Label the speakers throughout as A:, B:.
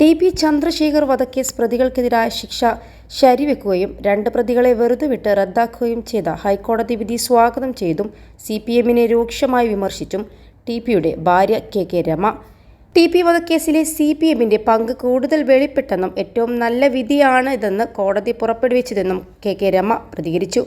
A: T P Chandrasekhar വധക്കേസ് പ്രതികൾക്കെതിരായ ശിക്ഷ ശരിവെക്കുകയും രണ്ട് പ്രതികളെ വെറുതെ വിട്ട് റദ്ദാക്കുകയും ചെയ്ത ഹൈക്കോടതി വിധി സ്വാഗതം ചെയ്തും സി പി എമ്മിനെ രൂക്ഷമായി വിമർശിച്ചും ടി പിയുടെ ഭാര്യ K K Rama. T P വധക്കേസിലെ C P എമ്മിന്റെ പങ്ക് കൂടുതൽ വെളിപ്പെട്ടെന്നും ഏറ്റവും നല്ല വിധിയാണ് ഇതെന്ന് കോടതി പുറപ്പെടുവിച്ചതെന്നും കെ കെ രമ പ്രതികരിച്ചു.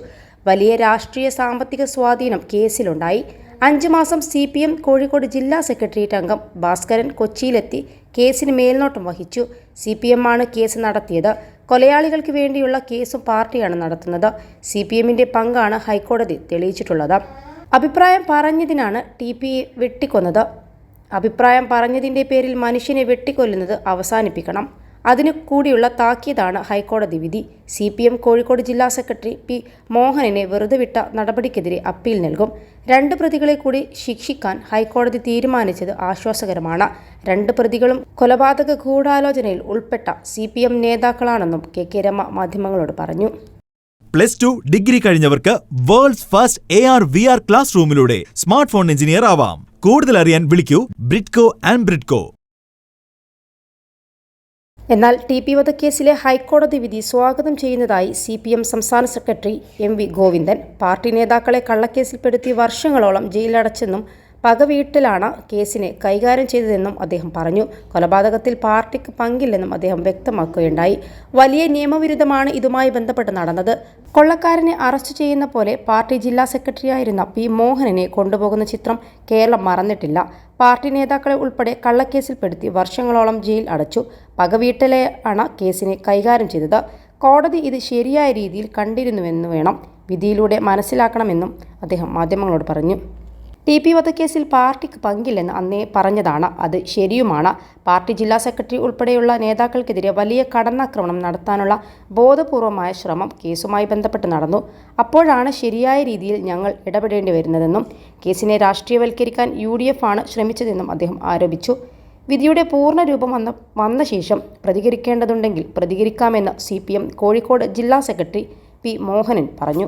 A: വലിയ രാഷ്ട്രീയ സാമ്പത്തിക സ്വാധീനം കേസിലുണ്ടായി. അഞ്ചു മാസം സി പി എം കോഴിക്കോട് ജില്ലാ സെക്രട്ടേറിയറ്റ് അംഗം ഭാസ്കരൻ കൊച്ചിയിലെത്തി. കേസിന് മേൽനോട്ടം വഹിച്ചു. സി പി എം ആണ് കേസ് നടത്തിയത്. കൊലയാളികൾക്ക് വേണ്ടിയുള്ള കേസും പാർട്ടിയാണ് നടത്തുന്നത്. സി പി എമ്മിന്റെ പങ്കാണ് ഹൈക്കോടതി തെളിയിച്ചിട്ടുള്ളത്. അഭിപ്രായം പറഞ്ഞതിനാണ് ടി പി വെട്ടിക്കൊന്നത്. അഭിപ്രായം പറഞ്ഞതിന്റെ പേരിൽ മനുഷ്യനെ വെട്ടിക്കൊല്ലുന്നത് അവസാനിപ്പിക്കണം. അതിനു കൂടിയുള്ള താക്കീതാണ് ഹൈക്കോടതി വിധി. സി പി എം കോഴിക്കോട് ജില്ലാ സെക്രട്ടറി പി മോഹനനെ വെറുതെ വിട്ട നടപടിക്കെതിരെ അപ്പീൽ നൽകും. രണ്ട് പ്രതികളെ കൂടി ശിക്ഷിക്കാൻ ഹൈക്കോടതി തീരുമാനിച്ചത് ആശ്വാസകരമാണ്. രണ്ട് പ്രതികളും കൊലപാതക ഗൂഢാലോചനയിൽ ഉൾപ്പെട്ട സി പി എം നേതാക്കളാണെന്നും കെ കെ രമ മാധ്യമങ്ങളോട് പറഞ്ഞു.
B: Plus two degree കഴിഞ്ഞവർക്ക് world's first A R V R class റൂമിലൂടെ smart phone engineer ആവാം. കൂടുതൽ അറിയാൻ വിളിക്കൂ ബ്രിഡ്കോ ആൻഡ് ബ്രിഡ്കോ.
A: എന്നാൽ ടി പി വധക്കേസിലെ ഹൈക്കോടതി വിധി സ്വാഗതം ചെയ്യുന്നതായി സി പി എം സംസ്ഥാന secretary M V Govindan. Party നേതാക്കളെ കള്ളക്കേസിൽപ്പെടുത്തി വർഷങ്ങളോളം ജയിലടച്ചെന്നും പകവീട്ടിലാണ് കേസിനെ കൈകാര്യം ചെയ്തതെന്നും അദ്ദേഹം പറഞ്ഞു. കൊലപാതകത്തിൽ പാർട്ടിക്ക് പങ്കില്ലെന്നും അദ്ദേഹം വ്യക്തമാക്കുകയുണ്ടായി. വലിയ നിയമവിരുദ്ധമാണ് ഇതുമായി ബന്ധപ്പെട്ട് നടന്നത്. കൊള്ളക്കാരനെ അറസ്റ്റ് ചെയ്യുന്ന പോലെ പാർട്ടി ജില്ലാ സെക്രട്ടറിയായിരുന്ന പി മോഹനനെ കൊണ്ടുപോകുന്ന ചിത്രം കേരളം മറന്നിട്ടില്ല. പാർട്ടി നേതാക്കളെ ഉൾപ്പെടെ കള്ളക്കേസിൽപ്പെടുത്തി വർഷങ്ങളോളം ജയിൽ അടച്ചു. പകവീട്ടലെയാണ് കേസിനെ കൈകാര്യം ചെയ്തത്. കോടതി ഇത് ശരിയായ രീതിയിൽ കണ്ടിരുന്നുവെന്ന് വേണം വിധിയിലൂടെ മനസ്സിലാക്കണമെന്നും അദ്ദേഹം മാധ്യമങ്ങളോട് പറഞ്ഞു. ടി പി വധക്കേസിൽ പാർട്ടിക്ക് പങ്കില്ലെന്ന് അന്നേ പറഞ്ഞതാണ്. അത് ശരിയുമാണ്. പാർട്ടി ജില്ലാ സെക്രട്ടറി ഉൾപ്പെടെയുള്ള നേതാക്കൾക്കെതിരെ വലിയ കടന്നാക്രമണം നടത്താനുള്ള ബോധപൂർവമായ ശ്രമം കേസുമായി ബന്ധപ്പെട്ട് നടന്നു. അപ്പോഴാണ് ശരിയായ രീതിയിൽ ഞങ്ങൾ ഇടപെടേണ്ടി വരുന്നതെന്നും കേസിനെ രാഷ്ട്രീയവൽക്കരിക്കാൻ യു ഡി എഫ് ആണ് ശ്രമിച്ചതെന്നും അദ്ദേഹം ആരോപിച്ചു. വിധിയുടെ പൂർണ രൂപം വന്ന വന്ന ശേഷം പ്രതികരിക്കേണ്ടതുണ്ടെങ്കിൽ പ്രതികരിക്കാമെന്ന് സി പി എം കോഴിക്കോട് ജില്ലാ സെക്രട്ടറി പി മോഹനൻ പറഞ്ഞു.